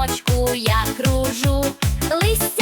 віночку я кружу листя.